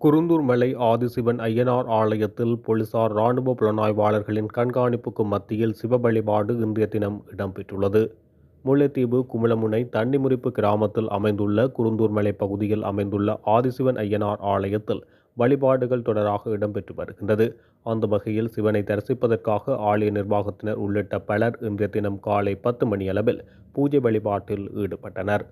குருந்தூர் மலை ஆதிசிவன் ஐயனார் ஆலயத்தில் போலீசார் இராணுவ புலனாய்வாளர்களின் கண்காணிப்புக்கு மத்தியில் சிவ வழிபாடு இன்றைய தினம் இடம்பெற்றுள்ளது. முல்லைத்தீவு குமலமுனை தண்ணிமுறிப்பு கிராமத்தில் அமைந்துள்ள குருந்தூர் மலை பகுதியில் அமைந்துள்ள ஆதிசிவன் ஐயனார் ஆலயத்தில் வழிபாடுகள் தொடராக இடம்பெற்று வருகின்றது. அந்த வகையில் சிவனை தரிசிப்பதற்காக ஆலய நிர்வாகத்தினர் உள்ளிட்ட பலர் இன்றைய தினம் காலை பத்து மணியளவில் பூஜை வழிபாட்டில் ஈடுபட்டனர்.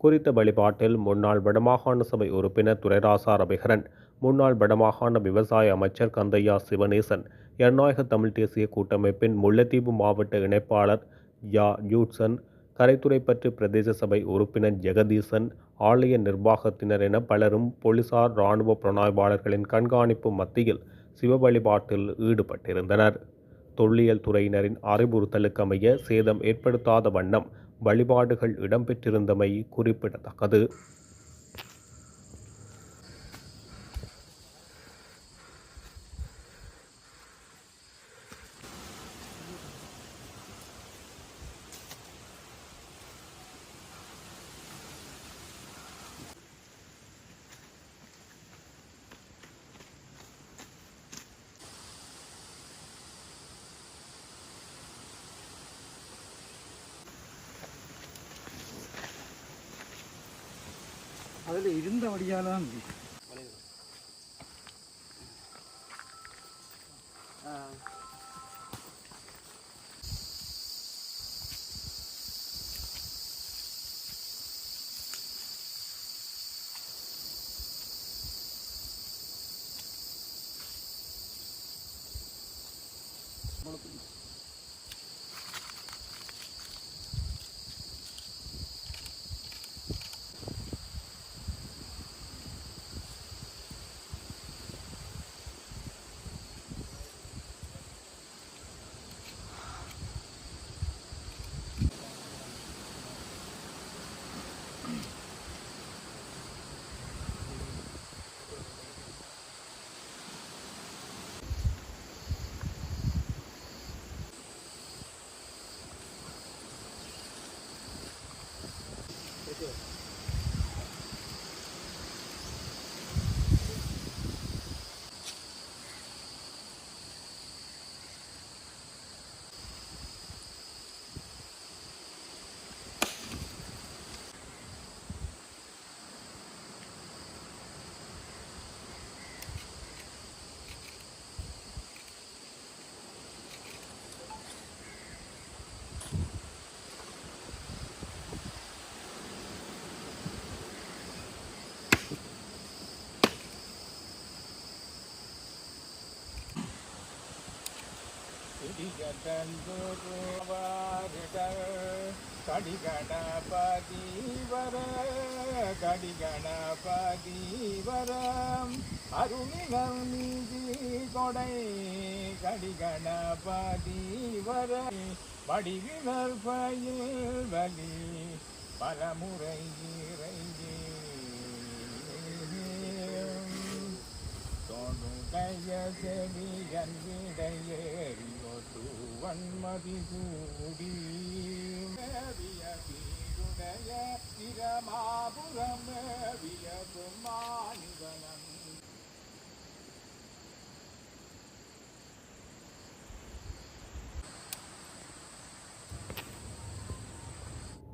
குறித்த வழிபாட்டில் முன்னாள் வடமாகாண சபை உறுப்பினர் துரைராசா ரவிகரன் முன்னாள் வடமாகாண விவசாய அமைச்சர் கந்தையா சிவனேசன் எர்நாயக தமிழ் தேசிய கூட்டமைப்பின் முல்லைத்தீவு மாவட்ட இணைப்பாளர் யா யூட்சன் கரைத்துறைப்பற்று பிரதேச சபை உறுப்பினர் ஜெகதீசன் ஆலய நிர்வாகத்தினர் என பலரும் போலீசார் இராணுவ புலனாய்வாளர்களின் கண்காணிப்பு மத்தியில் சிவ வழிபாட்டில் ஈடுபட்டிருந்தனர். தொல்லியல் துறையினரின் அறிவுறுத்தலுக்கமைய சேதம் ஏற்படுத்தாத வண்ணம் வழிபாடுகள் இடம்பெற்றிருந்தமை குறிப்பிடத்தக்கது. அதில் இருந்தபடியால் தான் கடிகணபதீவர கடிகணபதீவரம். அருணிகம் நீதி கொடை கடிகணபதீவர வடிவினர் பயில் வலி பலமுறை இறங்கி இறையே தொடுடைய செவியன் விடையேறியொட்டு வன்மதி கூடி. மேவிய திரமாபுரம் மேவிய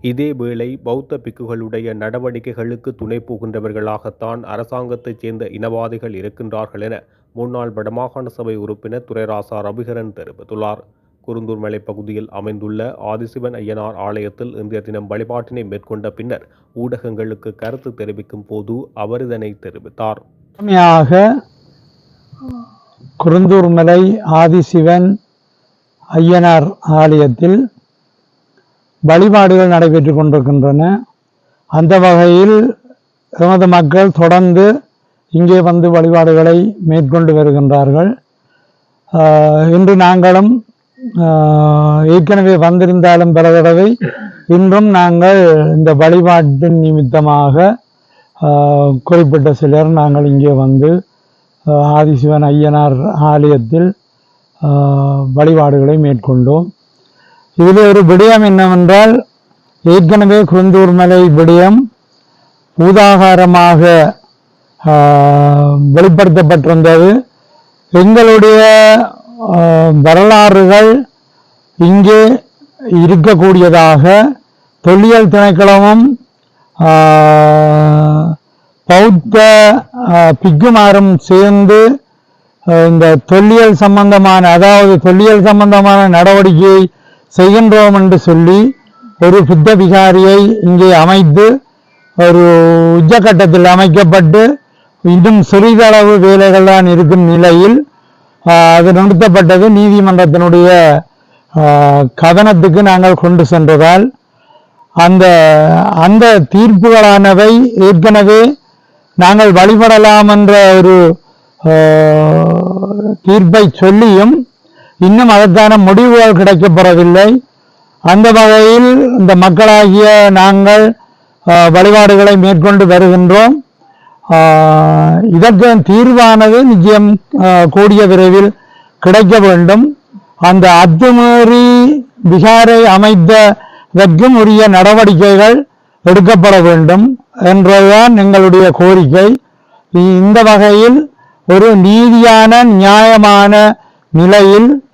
இதேவேளை பௌத்த பிக்குகளுடைய நடவடிக்கைகளுக்கு துணை புகின்றவர்களாகத்தான் அரசாங்கத்தைச் சேர்ந்த இனவாதிகள் இருக்கின்றார்கள் என முன்னாள் வடமாகாண சபை உறுப்பினர் துரைராசா ரவிகரன் தெரிவித்துள்ளார். குருந்தூர் மலை பகுதியில் அமைந்துள்ள ஆதிசிவன் ஐயனார் ஆலயத்தில் இந்திய தினம் வழிபாட்டினை மேற்கொண்ட பின்னர் ஊடகங்களுக்கு கருத்து தெரிவிக்கும் போது அவர் இதனை தெரிவித்தார். குருந்தூர் மலை ஆதிசிவன் ஐயனார் ஆலயத்தில் வழிபாடுகள் நடைபெற்று கொண்டிருக்கின்றன. அந்த வகையில் எமது மக்கள் தொடர்ந்து இங்கே வந்து வழிபாடுகளை மேற்கொண்டு வருகின்றார்கள். ஆஹ் இன்று நாங்களும் ஏற்கனவே வந்திருந்தாலும் பல தடவை இன்றும் நாங்கள் இந்த வழிபாட்டின் நிமித்தமாக குறிப்பிட்ட சிலர் நாங்கள் இங்கே வந்து ஆதிசிவன் ஐயனார் ஆலயத்தில் வழிபாடுகளை மேற்கொண்டோம். இதில் ஒரு விடயம் என்னவென்றால் ஏற்கனவே குருந்தூர் மலை விடயம் ஊதாகாரமாக வெளிப்படுத்தப்பட்டிருந்தது. எங்களுடைய வரலாறுகள் இங்கே இருக்கக்கூடியதாக தொல்லியல் திணைக்களமும் பௌத்த பிக்குமாரும் சேர்ந்து இந்த தொல்லியல் சம்பந்தமான அதாவது தொல்லியல் சம்பந்தமான நடவடிக்கையை செய்கின்றோம் என்று சொல்லி ஒரு புத்த விகாரியை இங்கே அமைத்து ஒரு உச்சக்கட்டத்தில் அமைக்கப்பட்டு இன்னும் சிறிதளவு வேலைகள் தான் இருக்கும் நிலையில் அது நிறுத்தப்பட்டது. நீதிமன்றத்தினுடைய கதனத்துக்கு நாங்கள் கொண்டு சென்றதால் அந்த அந்த தீர்ப்புகளானவை ஏற்கனவே நாங்கள் வழிபடலாம் என்ற ஒரு தீர்ப்பை சொல்லியும் இன்னும் அதற்கான முடிவுகள் கிடைக்கப்பெறவில்லை அந்த வகையில் இந்த மக்களாகிய நாங்கள் வழிபாடுகளை மேற்கொண்டு வருகின்றோம். இதற்கு தீர்வானது நிச்சயம் கூடிய விரைவில் கிடைக்க வேண்டும். அந்த அத்துமீறி விகாரை அமைத்ததற்கும் உரிய நடவடிக்கைகள் எடுக்கப்பட வேண்டும் என்றுதான் எங்களுடைய கோரிக்கை. இந்த வகையில் ஒரு நீதியான நியாயமான நிலையில்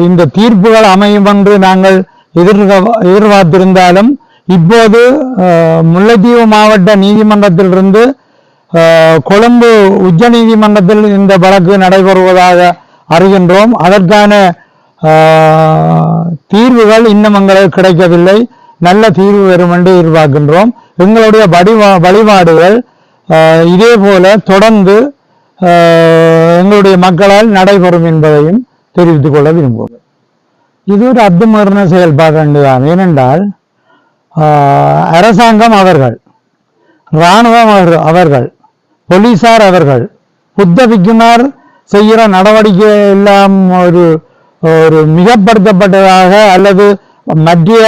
இந்த தீர்ப்புகள் அமையும் என்று நாங்கள் எதிர்க- எதிர்பார்த்திருந்தாலும் இப்போது ஆஹ், முல்லைத்தீவு மாவட்ட நீதிமன்றத்திலிருந்து ஆஹ், கொழும்பு உச்ச நீதிமன்றத்தில் இந்த வழக்கு நடைபெறுவதாக அறிகின்றோம். அதற்கான ஆஹ், தீர்வுகள் இன்னும் எங்களுக்கு கிடைக்கவில்லை. நல்ல தீர்வு வரும் என்று எதிர்பார்க்கின்றோம். எங்களுடைய வழிவா வழிபாடுகள் இதே போல தொடர்ந்து ஆஹ், எங்களுடைய மக்களால் நடைபெறும் என்பதையும் தெரிவித்துக் கொள்ள விரும்புகிறோம். இது ஒரு அத்துமீறின செயல்பாடு தான் ஏனென்றால் அரசாங்கம் அவர்கள் இராணுவம் அவர்கள் போலீசார் அவர்கள் புத்த விக்குமார் செய்கிற நடவடிக்கை எல்லாம் ஒரு ஒரு மிகப்படுத்தப்பட்டதாக அல்லது மத்திய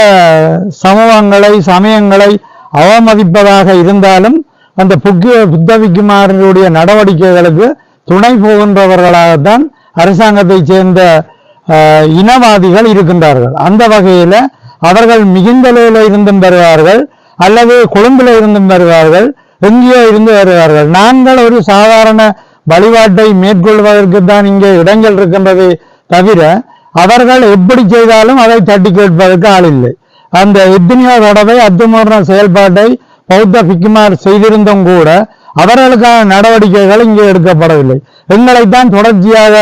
சமூகங்களை சமயங்களை அவமதிப்பதாக இருந்தாலும் அந்த புக்கிய புத்த பிக்குமாரனுடைய நடவடிக்கைகளுக்கு துணை போகின்றவர்களாகத்தான் அரசாங்கத்தைச் சேர்ந்த இனவாதிகள் இருக்கின்றார்கள். அந்த வகையில் அவர்கள் மிகுந்தலையில் இருந்தும் வருவார்கள் அல்லது கொழும்புல இருந்தும் வருவார்கள் எங்கேயோ இருந்து வருவார்கள். நாங்கள் ஒரு சாதாரண வழிபாட்டை மேற்கொள்வதற்கு தான் இங்கே இடங்கள் இருக்கின்றது தவிர அவர்கள் எப்படி செய்தாலும் அதை தட்டி கேட்பதற்கு ஆள் இல்லை. அந்த எத்தனையோ தடவை அத்துமீறின செயல்பாட்டை பௌத்த பிக்குமார் செய்திருந்தும் கூட அவர்களுக்கான நடவடிக்கைகள் இங்கே எடுக்கப்படவில்லை. எங்களைத்தான் தொடர்ச்சியாக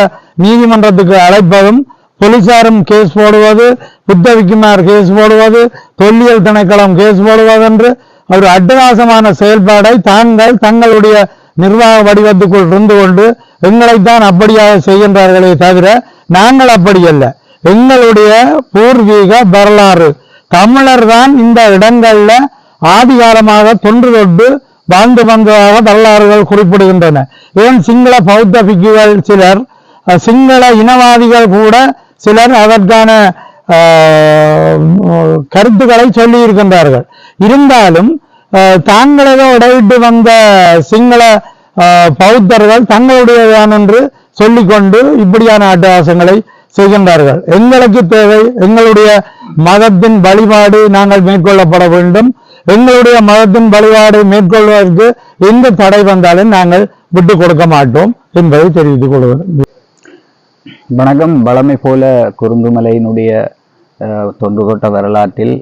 நீதிமன்றத்துக்கு அழைப்பதும் போலீசாரும் கேஸ் போடுவது புத்த விக்குமார் கேஸ் போடுவது தொல்லியல் திணைக்களம் கேஸ் போடுவது என்று ஒரு அட்டகாசமான செயல்பாடை தாங்கள் தங்களுடைய நிர்வாக வடிவத்துக்குள் இருந்து கொண்டு எங்களைத்தான் அப்படியாக செய்கின்றார்களே தவிர நாங்கள் அப்படி அல்ல. எங்களுடைய பூர்வீக வரலாறு. தமிழர் தான் இந்த இடங்கள்ல ஆதிகாலமாக தொன்று தொட்டு வாழ்ந்து வந்ததாக வரலாறுகள் குறிப்பிடுகின்றன. ஏன் சிங்கள பௌத்த பிக்குகள் சிலர் சிங்கள இனவாதிகள் கூட சிலர் அதற்கான கருத்துக்களை சொல்லி இருக்கின்றார்கள். இருந்தாலும் ஆஹ், தாங்களே வந்த சிங்கள பௌத்தர்கள் தங்களுடையதான் என்று சொல்லிக்கொண்டு இப்படியான அட்டகாசங்களை செய்கின்றார்கள். எங்களுக்கு தேவை எங்களுடைய மதத்தின் வழிபாடு நாங்கள் மேற்கொள்ளப்பட வேண்டும். எங்களுடைய மதத்தின் வழிபாடு மேற்கொள்வதற்கு எந்த தடை வந்தாலும் நாங்கள் விட்டு கொடுக்க மாட்டோம் என்பதை தெரிவித்துக் கொள்வது வணக்கம். வளமை போல குறுங்குமலையினுடைய அஹ், தொன்று தொட்ட வரலாற்றில்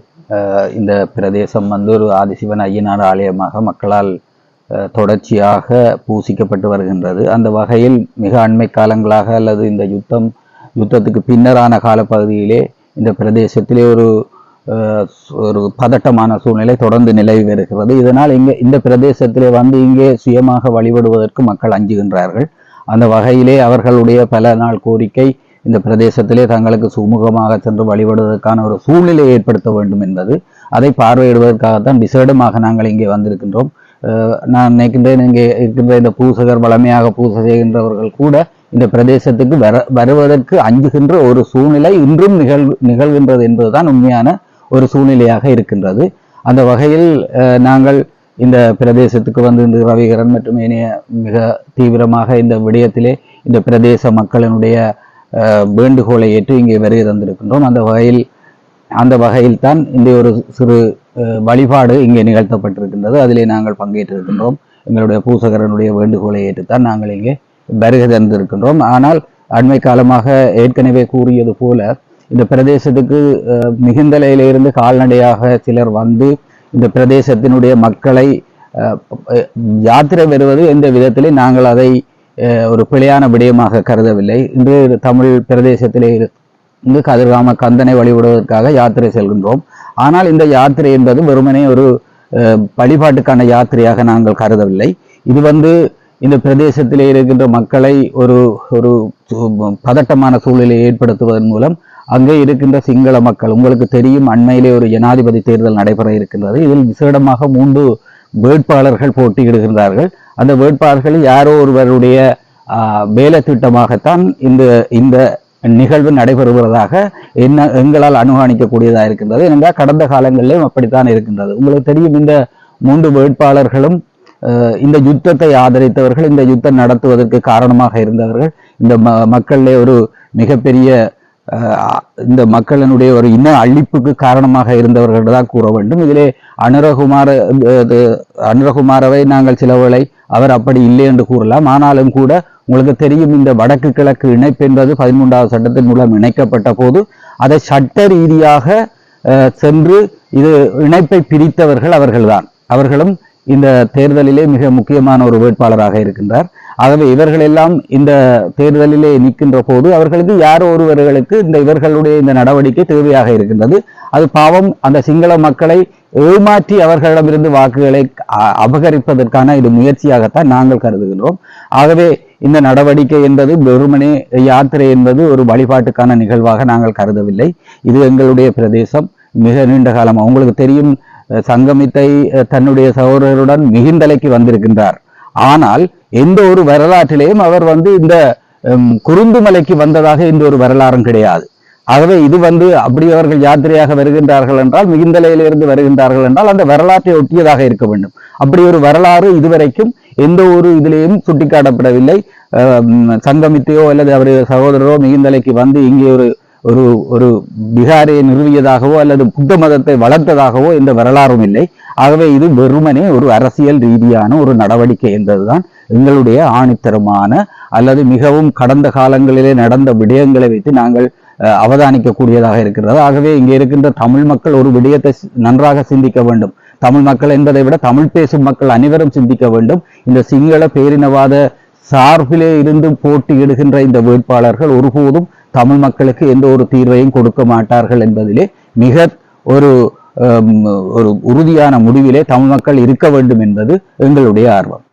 இந்த பிரதேசம் வந்து ஒரு ஆதிசிவன் ஐயனார் ஆலயமாக மக்களால் தொடர்ச்சியாக பூசிக்கப்பட்டு வருகின்றது. அந்த வகையில் மிக அண்மை காலங்களாக அல்லது இந்த யுத்தம் யுத்தத்துக்கு பின்னரான காலப்பகுதியிலே இந்த பிரதேசத்திலே ஒரு ஒரு பதட்டமான சூழ்நிலை தொடர்ந்து நிலவி வருகிறது. இதனால் இங்கே இந்த பிரதேசத்திலே வந்து இங்கே சுயமாக வழிபடுவதற்கு மக்கள் அஞ்சுகின்றார்கள். அந்த வகையிலே அவர்களுடைய பல நாள் கோரிக்கை இந்த பிரதேசத்திலே தங்களுக்கு சுமூகமாக சென்று வழிபடுவதற்கான ஒரு சூழ்நிலையை ஏற்படுத்த வேண்டும் என்பது. அதை பார்வையிடுவதற்காகத்தான் விசேடமாக நாங்கள் இங்கே வந்திருக்கின்றோம். நான் நினைக்கின்றேன் இங்கே இருக்கின்ற இந்த பூசகர் வளமையாக பூசை செய்கின்றவர்கள் கூட இந்த பிரதேசத்துக்கு வர வருவதற்கு அஞ்சுகின்ற ஒரு சூழ்நிலை இன்றும் நிகழ் நிகழ்கின்றது என்பதுதான் உண்மையான ஒரு சூழ்நிலையாக இருக்கின்றது. அந்த வகையில் நாங்கள் இந்த பிரதேசத்துக்கு வந்து இந்த ரவிகரன் மற்றும் இனிய மிக தீவிரமாக இந்த விடயத்திலே இந்த பிரதேச மக்களினுடைய வேண்டுகோளை ஏற்று இங்கே வருகை தந்திருக்கின்றோம். அந்த வகையில் அந்த வகையில் தான் இந்த ஒரு சிறு வழிபாடு இங்கே நிகழ்த்தப்பட்டிருக்கின்றது. அதிலே நாங்கள் பங்கேற்றிருக்கின்றோம். எங்களுடைய பூசகரனுடைய வேண்டுகோளை ஏற்றுத்தான் நாங்கள் இங்கே வருகை தந்திருக்கின்றோம். ஆனால் அண்மை காலமாக ஏற்கனவே கூறியது போல இந்த பிரதேசத்துக்கு மிகுந்தலையிலிருந்து கால்நடையாக சிலர் வந்து இந்த பிரதேசத்தினுடைய மக்களை யாத்திரை வருவது எந்த விதத்திலே நாங்கள் அதை ஒரு பிழையான விடயமாக கருதவில்லை. இன்று தமிழ் பிரதேசத்திலே இங்கு கதிர்காம கந்தனை வழிபடுவதற்காக யாத்திரை செல்கின்றோம். ஆனால் இந்த யாத்திரை என்பது வெறுமனே ஒரு வழிபாட்டுக்கான யாத்திரையாக நாங்கள் கருதவில்லை. இது வந்து இந்த பிரதேசத்திலே இருக்கின்ற மக்களை ஒரு ஒரு பதட்டமான சூழலை ஏற்படுத்துவதன் மூலம் அங்கே இருக்கின்ற சிங்கள மக்கள். உங்களுக்கு தெரியும் அண்மையிலே ஒரு ஜனாதிபதி தேர்தல் நடைபெற இருக்கின்றது. இதில் விசேடமாக மூன்று வேட்பாளர்கள் போட்டியிடுகின்றார்கள். அந்த வேட்பாளர்கள் யாரோ ஒருவருடைய வேலை திட்டமாகத்தான் இந்த இந்த நிகழ்வு நடைபெறுவதாக என்ன எங்களால் அனுமானிக்கக்கூடியதாக இருக்கின்றது. ஏனென்றால் கடந்த காலங்களிலும் அப்படித்தான் இருக்கின்றது. உங்களுக்கு தெரியும் இந்த மூன்று வேட்பாளர்களும் இந்த யுத்தத்தை ஆதரித்தவர்கள் இந்த யுத்தம் நடத்துவதற்கு காரணமாக இருந்தவர்கள். இந்த ம மக்களிலே ஒரு மிகப்பெரிய இந்த மக்களினுடைய ஒரு இன அழிப்புக்கு காரணமாக இருந்தவர்கள் தான் கூற வேண்டும். இதிலே அனுரகுமார அனுரகுமாரவை நாங்கள் சிலவளை அவர் அப்படி இல்லை என்று கூறலாம். ஆனாலும் கூட உங்களுக்கு தெரியும் இந்த வடக்கு கிழக்கு இணைப்பு என்பது பதிமூன்றாவது சட்டத்தின் மூலம் இணைக்கப்பட்ட போது அதை சட்ட ரீதியாக சென்று இது இணைப்பை பிரித்தவர்கள் அவர்கள்தான். அவர்களும் இந்த தேர்தலிலே மிக முக்கியமான ஒரு வேட்பாளராக இருக்கின்றார். ஆகவே இவர்கள் எல்லாம் இந்த தேர்தலிலே நிற்கின்ற போது அவர்களுக்கு யாரோ ஒருவர்களுக்கு இந்த இவர்களுடைய இந்த நடவடிக்கை தேவையாக இருக்கின்றது. அது பாவம் அந்த சிங்கள மக்களை ஏமாற்றி அவர்களிடமிருந்து வாக்குகளை அ- அபகரிப்பதற்கான இது முயற்சியாகத்தான் நாங்கள் கருதுகின்றோம். ஆகவே இந்த நடவடிக்கை என்பது வெறுமனே யாத்திரை என்பது ஒரு வழிபாட்டுக்கான நிகழ்வாக நாங்கள் கருதவில்லை. இது எங்களுடைய பிரதேசம். மிக நீண்ட காலம் உங்களுக்கு தெரியும் சங்கமித்தை தன்னுடைய சகோதரருடன் மிகுந்தலைக்கு வந்திருக்கின்றார். ஆனால் எந்த ஒரு வரலாற்றிலேயும் அவர் வந்து இந்த குறுந்துமலைக்கு வந்ததாக எந்த ஒரு வரலாறும் கிடையாது. ஆகவே இது வந்து அப்படி அவர்கள் யாத்திரையாக வருகின்றார்கள் என்றால் மிகுந்தலையிலிருந்து வருகின்றார்கள் என்றால் அந்த வரலாற்றை ஒட்டியதாக இருக்க வேண்டும். அப்படி ஒரு வரலாறு இதுவரைக்கும் எந்த ஒரு இதிலேயும் சுட்டிக்காட்டப்படவில்லை. அஹ், சங்கமித்தையோ அல்லது அவருடைய சகோதரரோ மிகுந்தலைக்கு வந்து இங்கே ஒரு ஒரு ஒரு பிகாரை நிறுவியதாகவோ அல்லது புத்த மதத்தை வளர்த்ததாகவோ எந்த வரலாறும் இல்லை. ஆகவே இது வெறுமனே ஒரு அரசியல் ரீதியான ஒரு நடவடிக்கை என்பதுதான் எங்களுடைய ஆணித்தரமான அல்லது மிகவும் கடந்த காலங்களிலே நடந்த விடயங்களை வைத்து நாங்கள் அவதானிக்கக்கூடியதாக இருக்கிறது. ஆகவே இங்கே இருக்கின்ற தமிழ் மக்கள் ஒரு விடயத்தை நன்றாக சிந்திக்க வேண்டும். தமிழ் மக்கள் என்பதை விட தமிழ் பேசும் மக்கள் அனைவரும் சிந்திக்க வேண்டும். இந்த சிங்கள பேரினவாத சார்பிலே இருந்து போட்டியிடுகின்ற இந்த வேட்பாளர்கள் ஒருபோதும் தமிழ் மக்களுக்கு எந்த ஒரு தீர்வையும் கொடுக்க மாட்டார்கள் என்பதிலே மிக ஒரு ஒரு உறுதியான முடிவிலே தமிழ் மக்கள் இருக்க வேண்டும் என்பது எங்களுடைய ஆர்வம்.